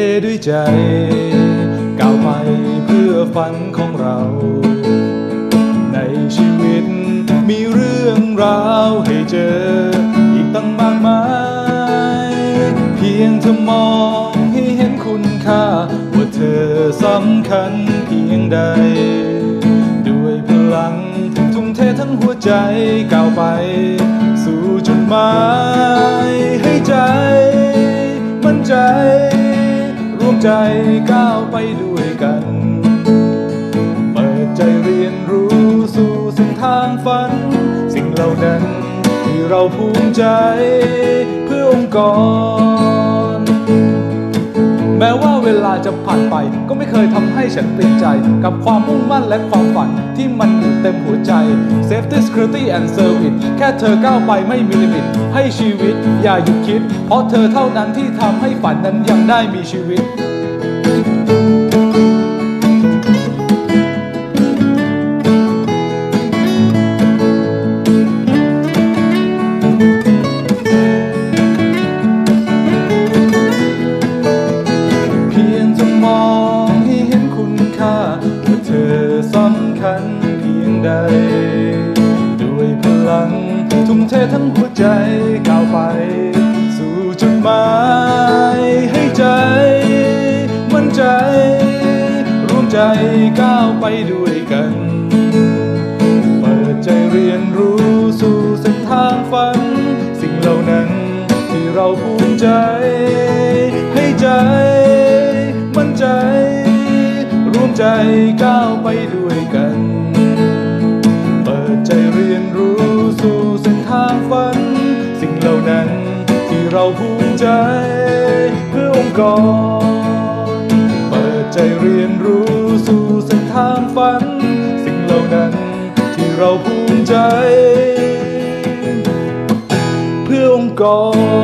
เทด้วยใจก้าวไปเพื่อฝันของเรา ในชีวิตมีเรื่องราวให้เจอ อีกตั้งมากมาย เพียงเธอมองให้เห็นคุณค่า ว่าเธอสำคัญเพียงใด ด้วยพลังทุ่มเททั้งหัวใจก้าวไป สู่จุดหมายให้ใจ ใจก้าวไปด้วยกัน เปิดใจเรียนรู้สู่เส้นทางฝัน สิ่งเหล่านั้นที่เราภูมิใจเพื่อองค์กร เวลาจะผ่านไป ก็ไม่เคยทำให้ฉันเปลี่ยนใจ กับความมุ่งมั่นและความฝันที่มันอยู่เต็มหัวใจ Safety Security and Service แค่เธอก้าวไปไม่มีลิมิต ให้ชีวิตอย่าหยุดคิด เพราะเธอเท่านั้นที่ทำให้ฝันนั้นยังได้มีชีวิต ใด ด้วยพลังทุ่มเททั้งหัวใจก้าวไป สู่จุดหมายให้ใจ มั่นใจ ร่วมใจก้าวไปด้วยกัน เปิดใจเรียนรู้สู่เส้นทางฝัน สิ่งเหล่านั้นที่เราภูมิใจ ให้ใจ มั่นใจ ร่วมใจก้าวไปด้วยกัน นั้น ที่เราภูมิใจเพื่อองค์กร เปิดใจเรียนรู้สู่เส้นทางฝัน สิ่งเหล่านั้นที่เราภูมิใจ เพื่อองค์กร